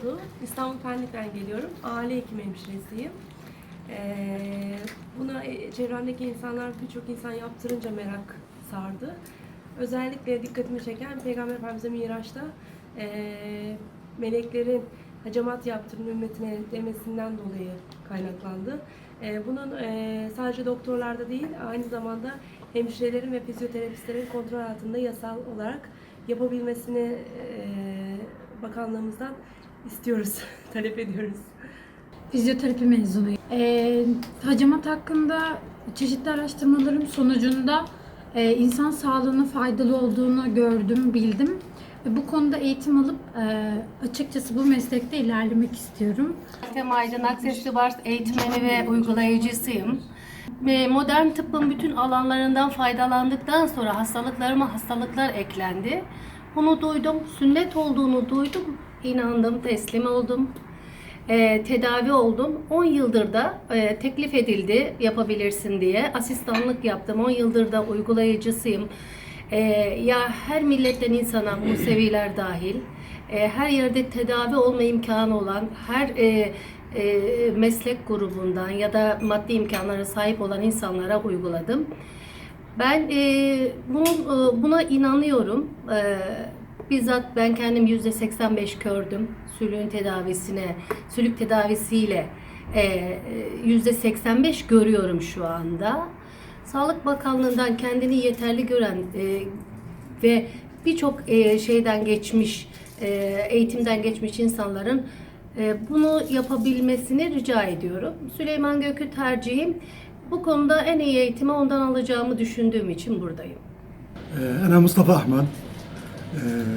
oldu. İstanbul Pendik'ten geliyorum. Aile hekim hemşiresiyim. Ee, buna e, çevremdeki insanlar, birçok insan yaptırınca merak sardı. Özellikle dikkatimi çeken Peygamber Efendimiz'e Miraç'ta e, meleklerin hacamat yaptırın ümmetine demesinden dolayı kaynaklandı. E, bunun e, sadece doktorlarda değil, aynı zamanda hemşirelerin ve fizyoterapistlerin kontrol altında yasal olarak yapabilmesini e, bakanlığımızdan istiyoruz, talep ediyoruz. Fizyoterapi mezunuyum. Ee, hacamat hakkında çeşitli araştırmalarım sonucunda e, insan sağlığına faydalı olduğunu gördüm, bildim. Ve bu konuda eğitim alıp e, açıkçası bu meslekte ilerlemek istiyorum. Meltem Aydın Aksesli Bars eğitmeni ve uygulayıcısıyım. Modern tıbbın bütün alanlarından faydalandıktan sonra hastalıklarıma hastalıklar eklendi. Bunu duydum, sünnet olduğunu duydum, inandım, teslim oldum. Ee, tedavi oldum. 10 yıldır da e, teklif edildi yapabilirsin diye. Asistanlık yaptım. 10 yıldır da uygulayıcısıyım. Ee, ya her milletten insana, Museviler dahil, e, her yerde tedavi olma imkanı olan, her e, e, meslek grubundan ya da maddi imkanlara sahip olan insanlara uyguladım. Ben e, bunun, e, buna inanıyorum. E, Bizzat ben kendim %85 gördüm. Sülüğün tedavisine, sülük tedavisiyle ee, e, %85 görüyorum şu anda. Sağlık Bakanlığı'ndan kendini yeterli gören e, ve birçok e, şeyden geçmiş, e, eğitimden geçmiş insanların bunu yapabilmesini rica ediyorum. Süleyman Gökü tercihim. Bu konuda en iyi eğitimi ondan alacağımı düşündüğüm için buradayım. Ee, Ana Mustafa Ahman,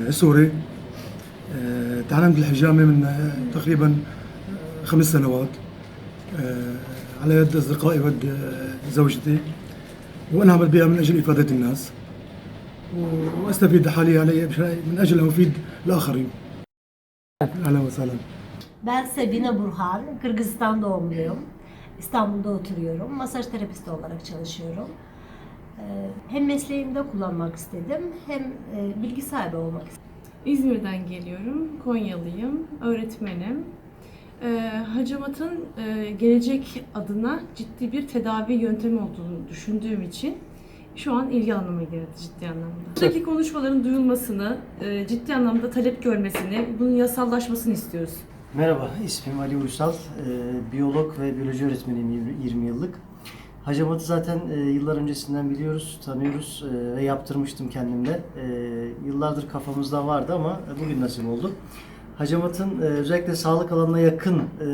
سوري آه، تعلمت الحجامة من آه، تقريبا آه، خمس سنوات آه، على يد أصدقائي ود آه، زوجتي وأنا أعمل بها من أجل إفادة الناس وأستفيد حاليا علي من أجل أن أفيد الآخرين أهلا وسهلا Ben Sebine Burhan, Kırgızistan doğumluyum. İstanbul'da oturuyorum. Masaj terapisti olarak çalışıyorum. Hem mesleğimde kullanmak istedim, hem e, bilgi sahibi olmak istedim. İzmir'den geliyorum. Konyalıyım. Öğretmenim. Ee, hacamatın e, gelecek adına ciddi bir tedavi yöntemi olduğunu düşündüğüm için şu an ilgi alanıma girdi ciddi anlamda. Buradaki konuşmaların duyulmasını, e, ciddi anlamda talep görmesini, bunun yasallaşmasını istiyoruz. Merhaba, ismim Ali Uysal. Biyolog ve biyoloji öğretmeniyim 20 20 yıllık. Hacamatı zaten e, yıllar öncesinden biliyoruz, tanıyoruz e, ve yaptırmıştım kendimde. E, yıllardır kafamızda vardı ama bugün nasip oldu. Hacamatın e, özellikle sağlık alanına yakın e,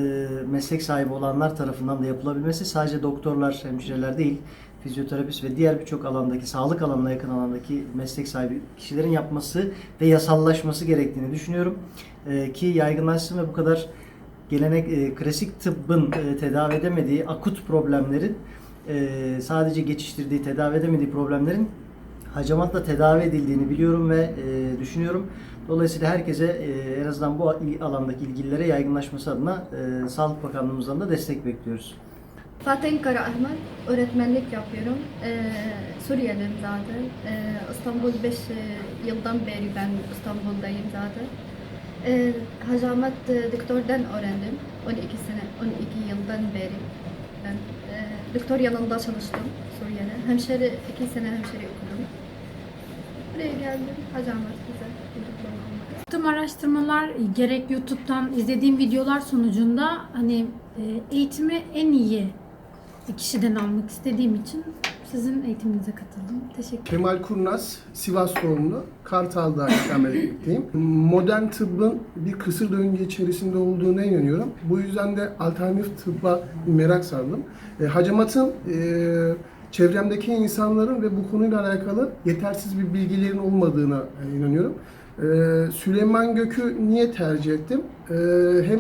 meslek sahibi olanlar tarafından da yapılabilmesi sadece doktorlar, hemşireler değil, fizyoterapist ve diğer birçok alandaki, sağlık alanına yakın alandaki meslek sahibi kişilerin yapması ve yasallaşması gerektiğini düşünüyorum. E, ki yaygınlaşsın ve bu kadar gelenek e, klasik tıbbın e, tedavi edemediği akut problemlerin e, sadece geçiştirdiği, tedavi edemediği problemlerin hacamatla tedavi edildiğini biliyorum ve e, düşünüyorum. Dolayısıyla herkese e, en azından bu alandaki ilgililere yaygınlaşması adına e, Sağlık Bakanlığımızdan da destek bekliyoruz. Fatih Kara Ahmet, öğretmenlik yapıyorum. Ee, Suriyeliyim zaten. Ee, İstanbul 5 yıldan beri ben İstanbul'dayım zaten. Ee, hacamat e, doktordan öğrendim. 12 sene, 12 yıldan beri. Ben e, doktor yanında çalıştım Suriye'de. Hemşire, 2 sene hemşire okudum. Buraya geldim, güzel. bir diploma almak. Yaptığım araştırmalar gerek YouTube'dan izlediğim videolar sonucunda hani e, eğitimi en iyi kişiden almak istediğim için sizin eğitiminize katıldım. Teşekkür Kemal Kurnaz, Sivas doğumlu, Kartal'da ikamet ettiğim. Modern tıbbın bir kısır döngü içerisinde olduğuna inanıyorum. Bu yüzden de alternatif tıbba merak sardım. E, hacamatın e, çevremdeki insanların ve bu konuyla alakalı yetersiz bir bilgilerin olmadığına e, inanıyorum. E, Süleyman Gök'ü niye tercih ettim? E, hem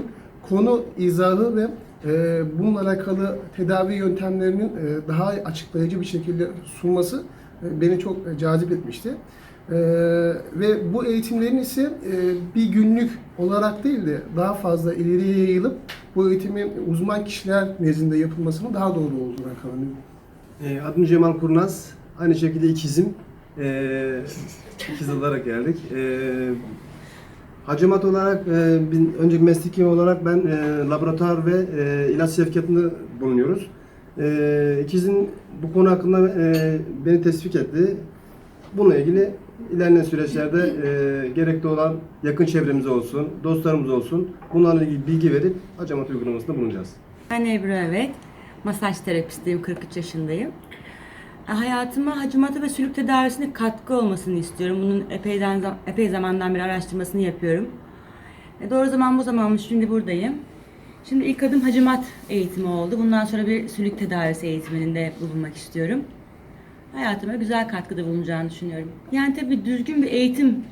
konu izahı ve e, bununla alakalı tedavi yöntemlerinin e, daha açıklayıcı bir şekilde sunması e, beni çok e, cazip etmişti. E, ve bu eğitimlerin ise e, bir günlük olarak değil de daha fazla ileriye yayılıp bu eğitimin uzman kişiler nezdinde yapılmasının daha doğru olduğuna kanıyorum. E, adım Cemal Kurnaz. Aynı şekilde ikizim. E, ikiz olarak geldik. Hacamat olarak, e, bin, önceki mesleki olarak ben e, laboratuvar ve e, ilaç sevkiyatında bulunuyoruz. E, ikizin bu konu hakkında e, beni teşvik etti. Bununla ilgili ilerleyen süreçlerde e, gerekli olan yakın çevremiz olsun, dostlarımız olsun bunlarla ilgili bilgi verip hacamat uygulamasında bulunacağız. Ben Ebru Evet. Masaj terapistiyim, 43 yaşındayım. E, Hayatıma hacamatı ve sülük tedavisine katkı olmasını istiyorum. Bunun epeyden, epey zamandan beri araştırmasını yapıyorum. E, doğru zaman bu zamanmış, şimdi buradayım. Şimdi ilk adım hacamat eğitimi oldu. Bundan sonra bir sülük tedavisi eğitiminde bulunmak istiyorum. Hayatıma güzel katkıda bulunacağını düşünüyorum. Yani tabii düzgün bir eğitim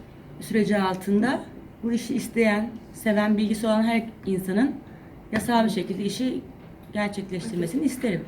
süreci altında bu işi isteyen, seven, bilgisi olan her insanın yasal bir şekilde işi gerçekleştirmesini isterim.